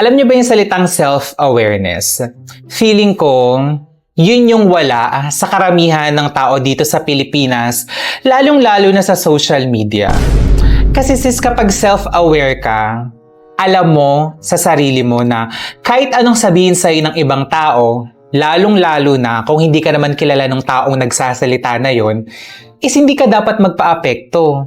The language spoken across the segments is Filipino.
Alam niyo ba yung salitang self-awareness? Feeling ko, yun yung wala sa karamihan ng tao dito sa Pilipinas, lalong-lalo na sa social media. Kasi sis, kapag self-aware ka, alam mo sa sarili mo na kahit anong sabihin sa'yo ng ibang tao, lalong-lalo na kung hindi ka naman kilala ng taong nagsasalita na yon, is hindi ka dapat magpa-apekto.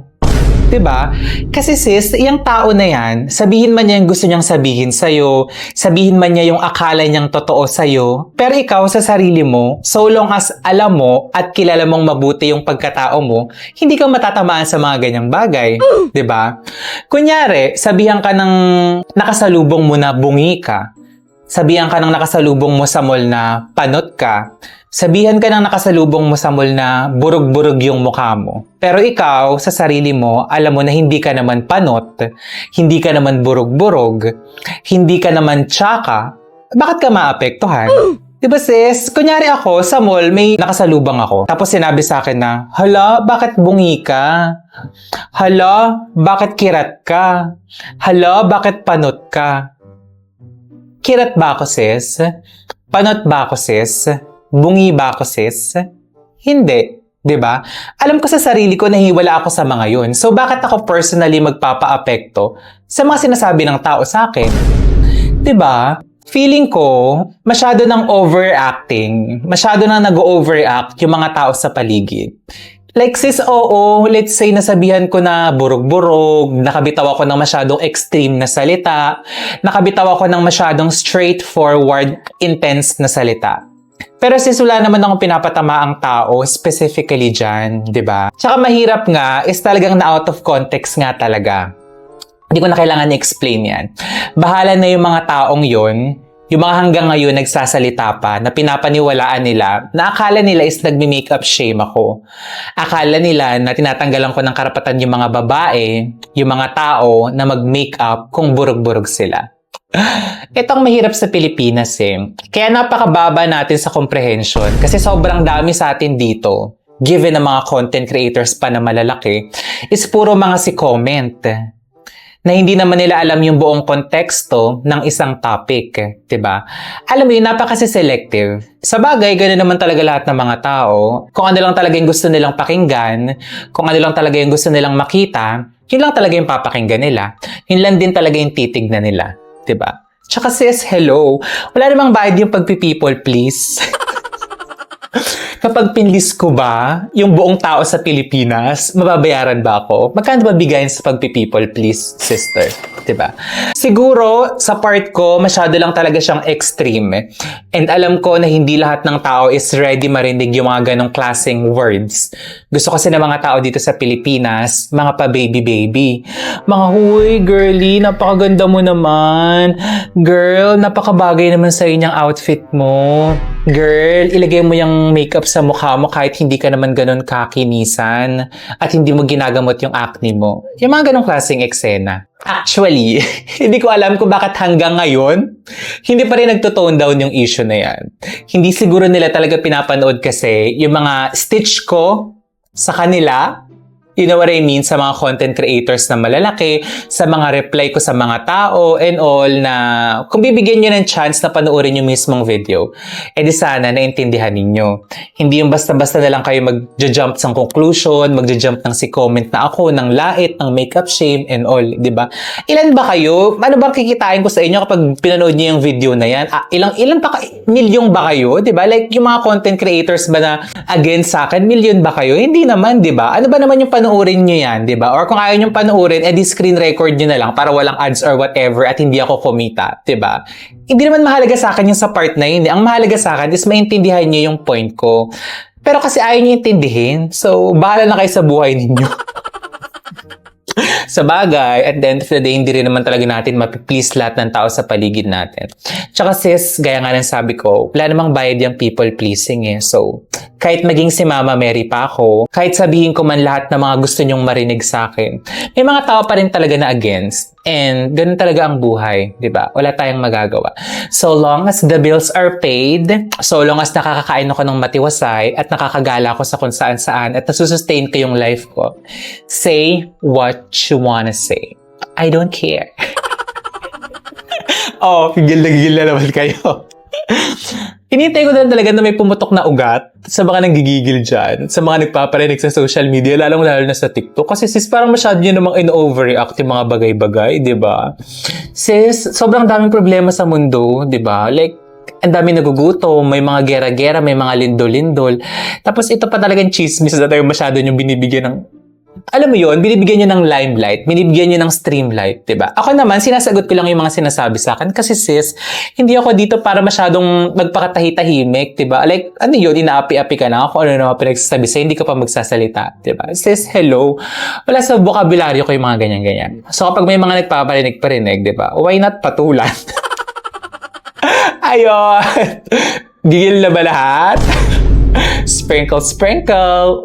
'Di ba? Kasi sis, yung tao na yan, sabihin man niya yung gusto niyang sabihin sa'yo, sabihin man niya yung akala niyang totoo sa'yo, pero ikaw sa sarili mo, so long as alam mo at kilala mong mabuti yung pagkatao mo, hindi ka matatamaan sa mga ganyang bagay. 'Di ba? Kunyari, sabihan ka ng nakasalubong mo na bungi ka, sabihan ka ng nakasalubong mo sa mall na panot ka, sabihan ka ng nakasalubong mo sa mall na burog-burog yung mukha mo. Pero ikaw, sa sarili mo, alam mo na hindi ka naman panot, hindi ka naman burog-burog, hindi ka naman tsaka, bakit ka maapektuhan? Diba sis, kunyari ako, sa mall, may nakasalubang ako. Tapos sinabi sa akin na, Hala, bakit bungi ka? Hala, bakit kirat ka? Hala, bakit panot ka? Kirat ba ako, sis? Panot ba ako, sis? Bungi ba ako, sis? Hindi. 'Di ba? Alam ko sa sarili ko na hiwala ako sa mga yun. So, bakit ako personally magpapa-apekto sa mga sinasabi ng tao sa akin? 'Di ba? Feeling ko, masyado ng overacting, masyado nang nag-overact yung mga tao sa paligid. Like sis, oo, let's say nasabihan ko na burog-burog, nakabitaw ako ng masyadong extreme na salita, nakabitaw ako ng masyadong straightforward, intense na salita. Pero sis, wala naman akong pinapatama ang tao, specifically dyan, di ba? Tsaka mahirap nga, is talagang na out of context nga talaga. Hindi ko na kailangan i-explain yan. Bahala na yung mga taong yon yung mga hanggang ngayon nagsasalita pa na pinapaniwalaan nila na akala nila is nagmi-makeup shame ako. Akala nila na tinatanggalan ko ng karapatan yung mga babae, yung mga tao na mag-makeup kung burog-burog sila. Itong mahirap sa Pilipinas eh. Kaya napakababa natin sa comprehension kasi sobrang dami sa atin dito given na mga content creators pa na malalaki, is puro mga si comment na hindi naman nila alam yung buong konteksto ng isang topic, 'di ba? Alam mo yun, napakasi selective. Sa bagay, ganoon naman talaga lahat ng mga tao. Kung ano lang talaga yung gusto nilang pakinggan, kung ano lang talaga yung gusto nilang makita, yun lang talaga yung papakinggan nila. Yun lang din talaga yung titignan nila, 'di ba? Tsaka sis, hello. Wala namang bayad yung pagpi-people please. Kapag pinlist ko ba yung buong tao sa Pilipinas, mababayaran ba ako? Magkano ba bigayin sa pagpi-people please, sister? ba? Siguro, sa part ko, masyado lang talaga siyang extreme. And alam ko na hindi lahat ng tao is ready marinig yung mga ganong klaseng words. Gusto kasi ng mga tao dito sa Pilipinas, mga pa-baby-baby. Mga, huy, girly, napakaganda mo naman. Girl, napakabagay naman sa inyong outfit mo. Girl, ilagay mo yung makeup sa mukha mo kahit hindi ka naman ganun kakinisan at hindi mo ginagamot yung acne mo. Yung mga ganong klaseng eksena. Actually, hindi ko alam kung bakit hanggang ngayon, hindi pa rin nagtotone down yung issue na yan. Hindi siguro nila talaga pinapanood kasi yung mga stitch ko sa kanila You know what I mean? Sa mga content creators na malalaki, sa mga reply ko sa mga tao, and all na kung bibigyan nyo ng chance na panoorin yung mismong video, edi sana naintindihan ninyo. Hindi yung basta-basta na lang kayo mag-jump sa conclusion, mag-jump ng si comment na ako, ng lait, ng makeup shame, and all, di ba? Ilan ba kayo? Ano bang kikitain ko sa inyo kapag pinanood nyo yung video na yan? Ah, ilang, ilang pa, milyong ba kayo? Ba? Like, yung mga content creators ba na against sa akin, million ba kayo? Hindi naman, ba? Ano ba naman yung panoorin nyo yan, ba? Or kung ayaw nyo panoorin, edi screen record nyo na lang para walang ads or whatever at hindi ako kumita, ba? Hindi naman mahalaga sa akin yung sa part na yun. eh. Ang mahalaga sa akin is maintindihan nyo yung point ko. Pero kasi ayaw nyo intindihin, so bahala na kayo sa buhay ninyo. sa bagay, at the end of the day, hindi rin naman talaga natin mapiplease lahat ng tao sa paligid natin. Tsaka sis, gaya nga ng sabi ko, wala namang bayad yung people pleasing eh. So, kahit maging si Mama Mary pa ako, kahit sabihin ko man lahat ng mga gusto nyong marinig sa akin, may mga tao pa rin talaga na against. And ganun talaga ang buhay, di ba? Wala tayong magagawa. So long as the bills are paid, so long as nakakakain ako ng matiwasay at nakakagala ako sa kung saan saan at nasusustain ko yung life ko, say what you wanna say. I don't care. oh, gigil na gigil na naman kayo. Hinintay ko na talaga na may pumutok na ugat sa mga nanggigigil dyan, sa mga nagpaparinig sa social media, lalong lalo na sa TikTok. Kasi sis, parang masyado nyo namang in-overreact yung mga bagay-bagay, di ba? Sis, sobrang daming problema sa mundo, di ba? Like, ang dami nagugutom, may mga gera-gera, may mga lindol-lindol. Tapos ito pa talagang chismis na tayo masyado nyo binibigyan ng alam mo yon binibigyan nyo ng limelight, binibigyan nyo ng streamlight, ba? Ako naman, sinasagot ko lang yung mga sinasabi sa akin kasi sis, hindi ako dito para masyadong magpakatahi-tahimik, ba? Like, ano yun, inaapi-api ka na ako, ano naman pinagsasabi sa'yo, hindi ka pa magsasalita, 'di ba? Sis, hello. Wala sa bokabularyo ko yung mga ganyan-ganyan. So kapag may mga nagpaparinig-parinig, ba? Why not patulan? Ayun! Gigil na ba lahat? sprinkle, sprinkle!